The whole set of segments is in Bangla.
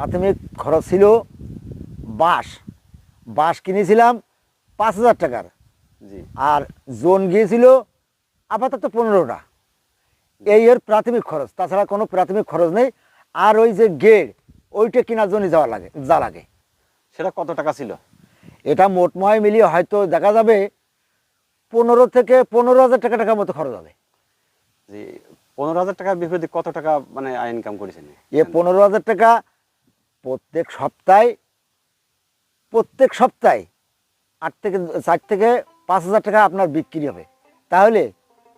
প্রাথমিক খরচ ছিল বাঁশ। বাঁশ কিনেছিলাম পাঁচ হাজার টাকার। জি। আর জোন গিয়েছিল আপাতত পনেরোটা। এই এর প্রাথমিক খরচ। তাছাড়া কোনো প্রাথমিক খরচ নেই। আর ওই যে গেড় ওইটা কেনার জন্য যাওয়া লাগে যা লাগে। সেটা কত টাকা ছিল? এটা মোটময় মিলিয়ে হয়তো দেখা যাবে পনেরো থেকে পনেরো হাজার টাকা টাকার মতো খরচ হবে। পনেরো হাজার টাকার বিপরীতে কত টাকা মানে ইনকাম করেছেন? এ পনেরো হাজার টাকা প্রত্যেক সপ্তাহে প্রত্যেক সপ্তাহে আট থেকে চার থেকে পাঁচ হাজার টাকা আপনার বিক্রি হবে। তাহলে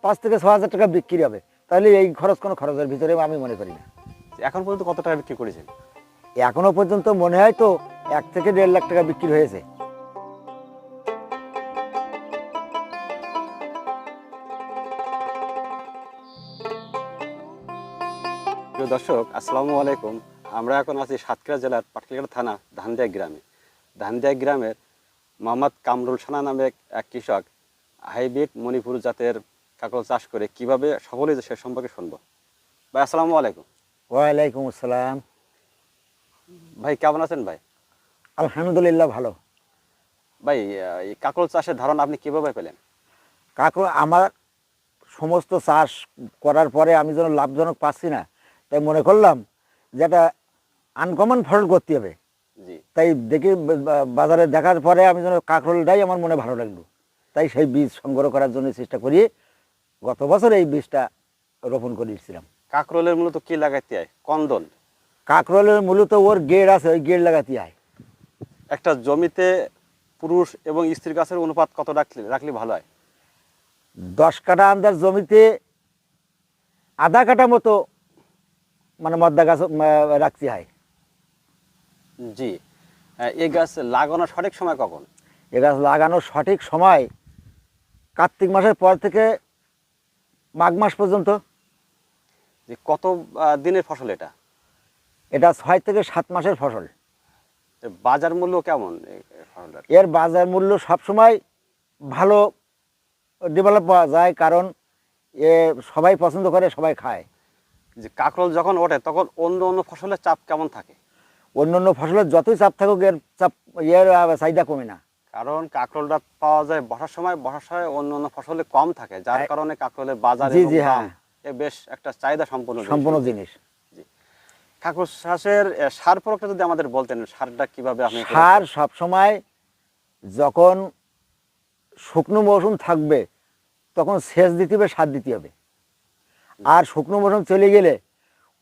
পাঁচ থেকে ছ হাজার টাকা বিক্রি হবে। তাহলে এই খরচ কোনো খরচের ভিতরে আমি মনে করি না। এখন পর্যন্ত কত টাকা বিক্রি করেছেন? এখনও পর্যন্ত মনে হয় তো এক থেকে দেড় লাখ টাকা বিক্রি হয়েছে। প্রিয় দর্শক আসসালামু আলাইকুম। আমরা এখন আছি সাতক্ষীরা জেলার পাটকেলঘাট থানা ধানদিয়া গ্রামে। ধানদিয়া গ্রামের মোহাম্মদ কামরুল সানা নামে এক- কৃষক হাইব্রিড মণিপুর জাতের কাকল চাষ করে কীভাবে সফল হয়েছে সে সম্পর্কে শুনব। ভাই আসসালামু আলাইকুম। ওয়ালাইকুম আসসালাম। ভাই কেমন আছেন ভাই? আলহামদুলিল্লাহ ভালো। ভাই এই কাকল চাষের ধারণা আপনি কীভাবে পেলেন? কাকু আমার সমস্ত চাষ করার পরে আমি যেন লাভজনক পাচ্ছি না তাই মনে করলাম যে একটা আনকমন ফসল করতে হবে। তাই দেখি বাজারে দেখার পরে আমি যেন কাঁকরোলটাই আমার মনে ভালো লাগল। তাই সেই বীজ সংগ্রহ করার জন্য চেষ্টা করি। গত বছর এই বীজটা রোপণ করেছিলাম কাঁকরোলের মূলত কি লাগাইতে হয়? কন্দল? কাঁকরোলের মূলত ওর গেড় আছে ওই গেড় লাগাতে হয়। একটা জমিতে পুরুষ এবং স্ত্রী গাছের অনুপাত কত রাখলে রাখলে ভালো হয়? দশ কাঠা আন্দার জমিতে আধা কাঠা মতো মানে মদ্দা গাছ রাখতে হয়। জি। এই গাছ লাগানোর সঠিক সময় কখন? এ গাছ লাগানোর সঠিক সময় কার্তিক মাসের পর থেকে মাঘ মাস পর্যন্ত। যে কত দিনের ফসল এটা? এটা ছয় থেকে সাত মাসের ফসল। বাজার মূল্য কেমন এর বাজার মূল্য সবসময় ভালো ডেভেলপ পাওয়া যায় কারণ এ সবাই পছন্দ করে সবাই খায়। যে কাকরোল যখন ওঠে তখন অন্য অন্য ফসলের চাপ কেমন থাকে? অন্য অন্য ফসলের যতই চাপ থাকুক এর চাপ ইয়ের চাহিদা কমে না। কারণ কাকরোলটা পাওয়া যায় বর্ষার সময় বর্ষার সময় অন্য অন্য ফসলে কম থাকে যার হ্যাঁ। কারণে কাকরোলের বাজার জি, জি, হ্যাঁ। বেশ একটা চাহিদা সম্পূর্ণ সম্পূর্ণ জিনিস। কাকর চাষের সার প্রয়োগটা যদি আমাদের বলতেন সারটা কীভাবে আপনি সার সবসময় যখন শুকনো মৌসুম থাকবে তখন সেচ দিতে হবে সার দিতে হবে। আর শুকনো মৌসুম চলে গেলে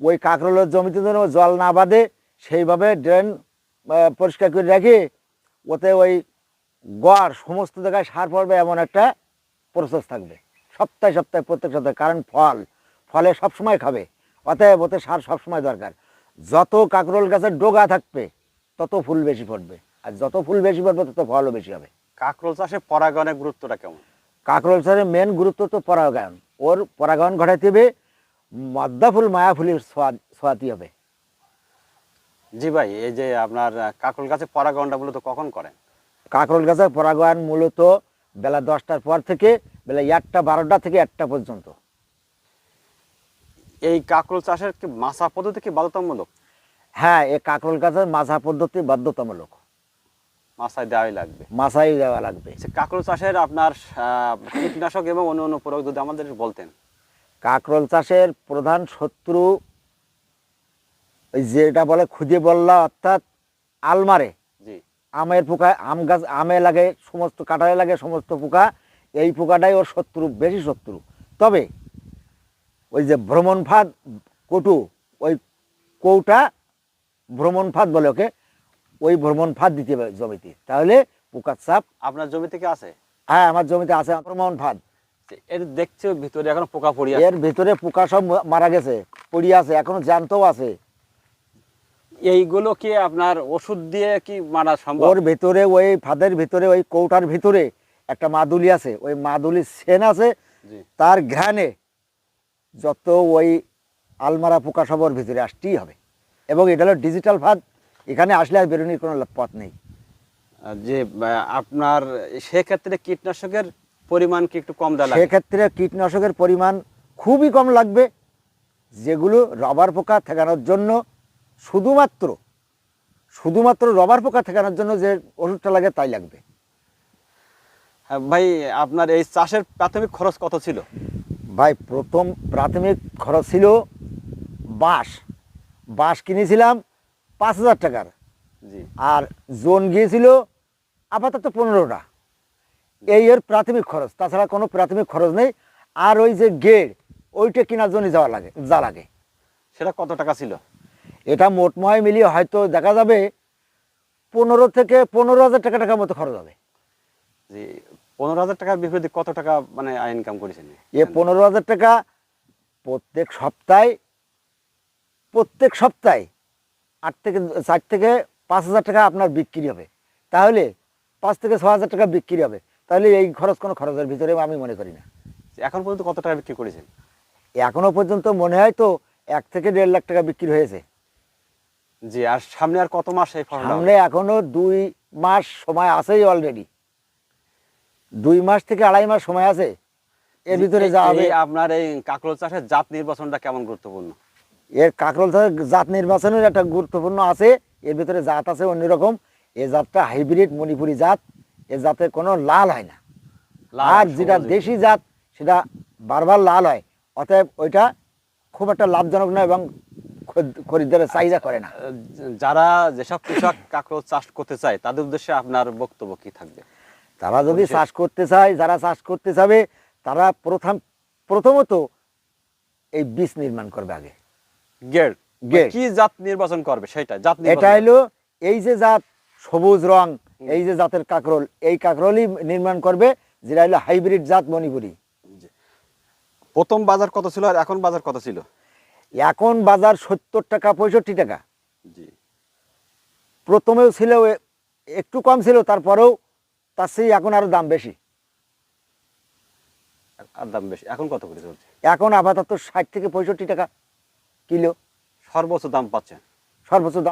ওই কাঁকরোলের জমিতে যেন জল না বাঁধে সেইভাবে ড্রেন পরিষ্কার করে রাখি ওতে ওই গড় সমস্ত জায়গায় সার পড়বে এমন একটা প্রসেস থাকবে। সপ্তাহে সপ্তাহে প্রত্যেক সপ্তাহে কারণ ফল ফলে সবসময় খাবে অতএব ওতে সার সবসময় দরকার। যত কাঁকরোল গাছের ডোগা থাকবে তত ফুল বেশি পড়বে আর যত ফুল বেশি পড়বে তত ফলও বেশি হবে। কাকরোল চাষে পরাগণের গুরুত্বটা কেমন? কাঁকরোল চাষের মেন গুরুত্ব তো পরাগায়ন। ওর পরাগায়ন ঘটাইতে হবে মদ্দা ফুল মায়া ফুলের ছোঁয়া ছোঁয়াতে হবে। জি ভাই এই যে আপনার কাকরোল গাছে পরাগণটা মূলত কখন করেন? কাঁকরোল গাছের পরাগায়ন মূলত বেলা দশটার পর থেকে বেলা একটা বারোটা থেকে একটা পর্যন্ত। এই কাকরোল চাষের কি মাছা পদ্ধতি কি বাধ্যতামূলক? হ্যাঁ এই কাঁকরোল গাছের মাছা পদ্ধতি বাধ্যতামূলক। মাছায় দেওয়াই লাগবে। মাছাই দেওয়া লাগবে। সে কাকরোল চাষের আপনার কীটনাশক এবং অন্য অন্য প্রয়োগ যদি আমাদের বলতেন। কাঁকরোল চাষের প্রধান শত্রু ওই যেটা বলে খুদে বল্লা অর্থাৎ আলমারে। আমের পোকা আম গাছ আমে লাগে সমস্ত কাঁঠালে লাগে সমস্ত পোকা এই পোকাটাই ওর শত্রু বেশি শত্রু। তবে ওই যে ভ্রমণ ফাঁদ কটু ওই কৌটা ভ্রমণ ফাঁদ বলে ওকে ওই ভ্রমণ ফাঁদ দিতে হবে জমিতে। তাহলে পোকার চাপ আপনার জমি থেকে আছে হ্যাঁ আমার জমিতে আছে ভ্রমণ ফাঁদ এর দেখছে ভিতরে এখন পোকা পড়ি আছে এর ভিতরে পোকা সব মারা গেছে পড়িয়ে আছে এখনও জ্যান্তও আছে। এইগুলো কি আপনার ওষুধ দিয়ে কি মারা সম্ভব? ওর ভেতরে ওই ফাঁদের ভিতরে ওই কৌটার ভিতরে একটা মাদুলি আছে। ওই মাদুলির সেন আছে। তার ঘ্রাণে যত ওই আলমারা পোকা সব ওর ভিতরে আসতেই হবে। এবং এটা হলো ডিজিটাল ফাঁদ। এখানে আসলে আর বেরোনির কোনো পথ নেই। যে আপনার সেক্ষেত্রে কীটনাশকের পরিমাণ কি একটু কম দেওয়া সেক্ষেত্রে কীটনাশকের পরিমাণ খুবই কম লাগবে। যেগুলো রবার পোকা ঠেকানোর জন্য শুধুমাত্র শুধুমাত্র রবার পোকা ঠেকানোর জন্য যে ওষুধটা লাগে তাই লাগবে। ভাই আপনার এই চাষের প্রাথমিক খরচ কত ছিল? ভাই প্রথম প্রাথমিক খরচ ছিল বাঁশ। বাঁশ কিনেছিলাম পাঁচ হাজার টাকার। জি। আর জোন গিয়েছিল আপাতত পনেরোটা। এই এর প্রাথমিক খরচ তাছাড়া কোনো প্রাথমিক খরচ নেই। আর ওই যে গেড় ওইটা কেনার জন্য যাওয়া লাগে যা লাগে। সেটা কত টাকা ছিল? এটা মোটময় মিলিয়ে হয়তো দেখা যাবে পনেরো থেকে পনেরো হাজার টাকা টাকার মতো খরচ হবে। জি পনেরো হাজার টাকার বিপরীতে কত টাকা মানে ইনকাম করেছেন? এ পনেরো হাজার টাকা প্রত্যেক সপ্তাহে প্রত্যেক সপ্তাহে আট থেকে চার থেকে পাঁচ হাজার টাকা আপনার বিক্রি হবে। তাহলে পাঁচ থেকে ছ হাজার টাকা বিক্রি হবে। তাহলে এই খরচ কোনো খরচের ভিতরে আমি মনে করি না। এখন পর্যন্ত কত টাকা বিক্রি করেছেন? এখনও পর্যন্ত মনে হয় তো এক থেকে দেড় লাখ টাকা বিক্রি হয়েছে। জি আর সামনে আর কত মাস এই ফলন সামনে এখনও দুই মাস সময় আছেই অলরেডি দুই মাস থেকে আড়াই মাস সময় আছে। এর ভিতরে যা হবে আপনার এই কাঁকড়োল চাষের জাত নির্বাচনটা কেমন গুরুত্বপূর্ণ? এর কাকরোল চাষের জাত নির্বাচনের একটা গুরুত্বপূর্ণ আছে। এর ভিতরে জাত আছে অন্যরকম। এ জাতটা হাইব্রিড মণিপুরি জাত। এ জাতে কোনো লাল হয় না। লাল আর যেটা দেশি জাত সেটা বারবার লাল হয়। অতএব ওইটা খুব একটা লাভজনক নয় এবং খরিদ্দারের চাহিদা করে না। যারা যেসব কৃষক কাঁকড়োল চাষ করতে চায় তাদের উদ্দেশ্যে আপনার বক্তব্য কি থাকবে? তারা যদি চাষ করতে চায় যারা চাষ করতে চাবে তারা প্রথম প্রথমত এই বীজ নির্মাণ করবে আগে। গেড় গেড়। কি জাত নির্বাচন করবে সেটা? জাত এটা হলো এই যে জাত সবুজ রং এই যে জাতের কাকরোল এই কাকরোলই নির্মাণ করবে যেটা হলো হাইব্রিড জাত মণিপুরি। প্রথম বাজার কত ছিল আর এখন বাজার কত ছিল? এখন বাজার সত্তর টাকা পঁয়ষট্টি টাকা। প্রথমেও ছিল একটু কম ছিল তারপরেও তার সেই এখন আরও দাম বেশি। আর দাম বেশি। এখন কত করে চলছে? এখন আপাতত ষাট থেকে পঁয়ষট্টি টাকা কিলো। সর্বোচ্চ দাম পাচ্ছেন? সর্বোচ্চ দাম